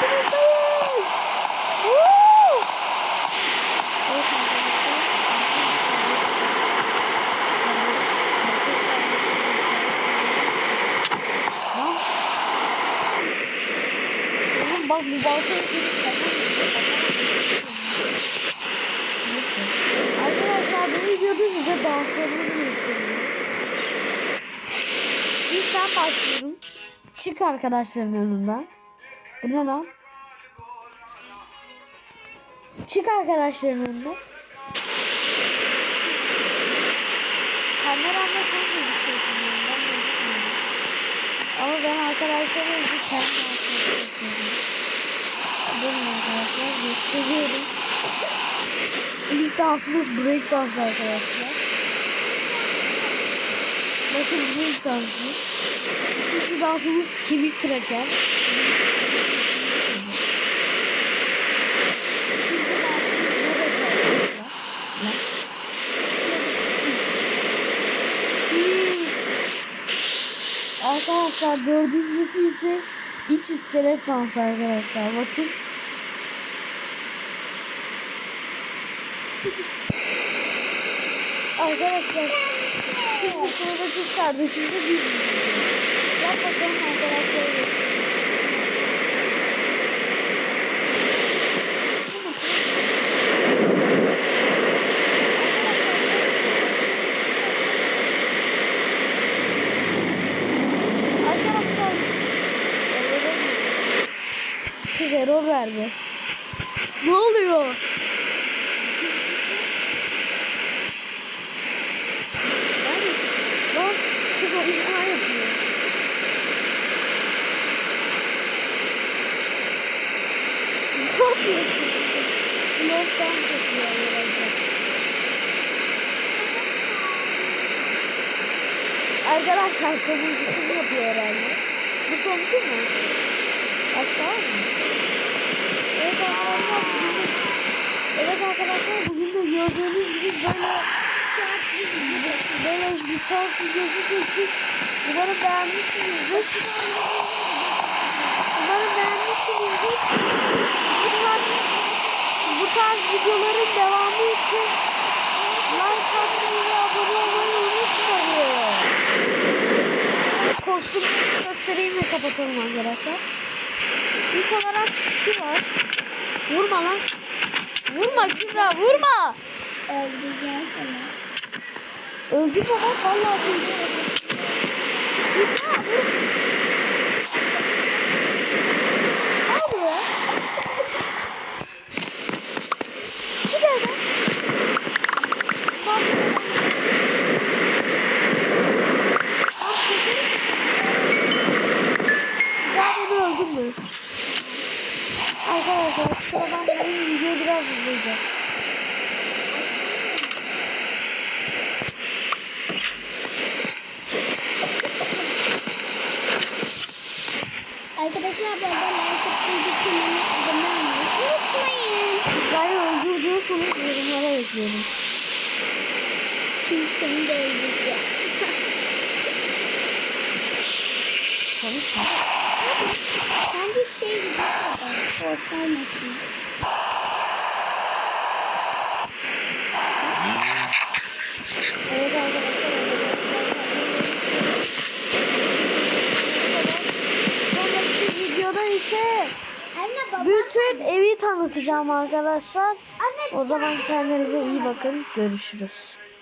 karşınızdayız. Bak bu balta için. Arkadaşlar bu videoda size danslarımızı göstereceğiz. İlk ben başlıyorum. Çık arkadaşların önünden. Bu ne lan? Çık arkadaşların önünden. Kameramda sen gözüküyorsun yani ben gözükmüyorum. Ama ben arkadaşlarım için kendi gösteriyorum. Durun arkadaşlar gösteriyorum. İlk dansımız break dans arkadaşlar. Bakın break dansı. İkinci dansımız kemik kraker. Arkadaşlar dördüncüsü ise iç iskelet dansı arkadaşlar. Bakın. Arkadaşlar şimdi sıradaki kız kardeşim de biz izleyeceğiz. Yap bakalım arkadaşlar Kız error verdi. Ne oluyor? Neredesin? Lan kız onu ya yapıyor. Ne yapıyorsun? Flash dans yapıyor arkadaşlar. Arkadaşlar sonuncusunu yapıyor herhalde. Bu sonuncu mu? Başka var mı? Evet arkadaşlar bugün de, evet arkadaşlar bugün de gördüğünüz gibi böyle böyle bir çarp videosu çektik. Umarım beğenmişsinizdir. Umarım beğenmişsinizdir. Bu tarz, bu tarz videoların devamı için like atmayı ve abone olmayı unutmayın. Kostümleri göstereyim ve kapatalım arkadaşlar. İlk olarak şu var. Vurma lan. Vurma Kübra vurma. Öldüreceğim seni. Öldü baba vallahi öldüreceğim. Kübra vur. Al buraya. Çık evden. Öldürme. Arkadaşlar kusura bakmayın videoyu biraz uzayacak. Arkadaşlar bu arada like atmayı bir kanalıma abone olmayı unutmayın. Kübra'yı öldürdüyorsanız yorumlara. Çünkü seni de öldüreceğim. Ben de şey yapalım. Korkalmasın. Evet arkadaşlar. Sonraki Anne baba. bütün evi tanıtacağım arkadaşlar. O zaman kendinize iyi bakın. Görüşürüz.